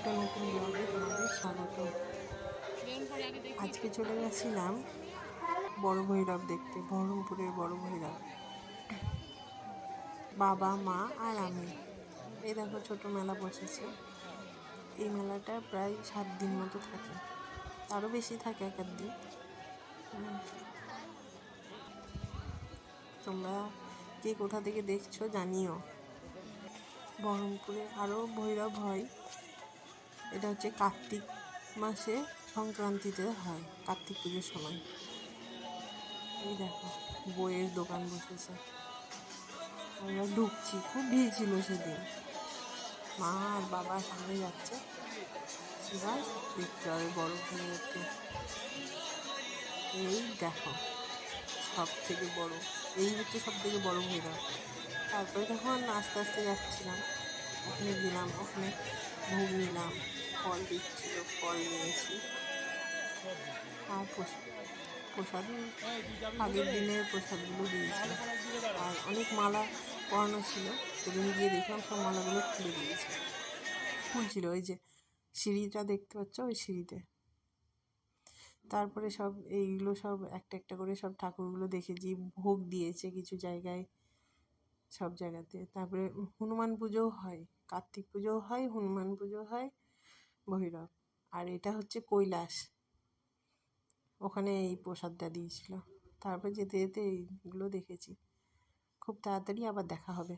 একটা নতুন ব্লগে তোমাদের স্বাগত আজকে চলে গেছিলাম বড় ভৈরব দেখতে, বহরমপুরের বড় ভৈরব। বাবা, মা আর আমি। এই দেখো, ছোট মেলা বসেছে। এই মেলাটা প্রায় সাত দিন মতো থাকে। আরও বেশি থাকে এক দিন। তোমরা কে কোথা থেকে দেখছ জানিও। বহরমপুরে আরও ভৈরব হয়। এটা হচ্ছে কার্তিক মাসে সংক্রান্তিতে হয়, কার্তিক পুজোর সময়। এই দেখো, বইয়ের দোকান বসেছে। আমরা ঢুকছি, খুব ভিড় ছিল সেদিন। মা আর বাবা সামনে যাচ্ছে। এবার দেখতে হবে বড় ভৈরবকে এই দেখো সব থেকে বড়, এই হচ্ছে সব থেকে বড় ভৈরব তারপরে তখন আস্তে আস্তে যাচ্ছিলাম। ওখানে গেলাম, ওখানে ভোগ নিলাম। ফল দিচ্ছিল, ফল নিয়েছি। আর প্রসাদ প্রসাদ আগের দিনের প্রসাদগুলো দিয়েছিল আর অনেক মালা পরানো ছিল সেদিন গিয়ে দেখলাম সব মালাগুলো খুলে দিয়েছে। খুলছিল ওই যে সিঁড়িটা দেখতে পাচ্ছ, ওই সিঁড়িতে। তারপরে সব এইগুলো সব একটা একটা করে সব ঠাকুরগুলো দেখেছি ভোগ দিয়েছে কিছু জায়গায়, সব জায়গাতে। তারপরে হনুমান পুজোও হয়, কার্তিক পুজোও হয়, হনুমান পুজো হয়। ভৈরব। আর এটা হচ্ছে কৈলাস। ওখানে এই প্রসাদটা দিয়েছিল। তারপর যেতে যেতে এইগুলো দেখেছি। খুব তাড়াতাড়ি আবার দেখা হবে।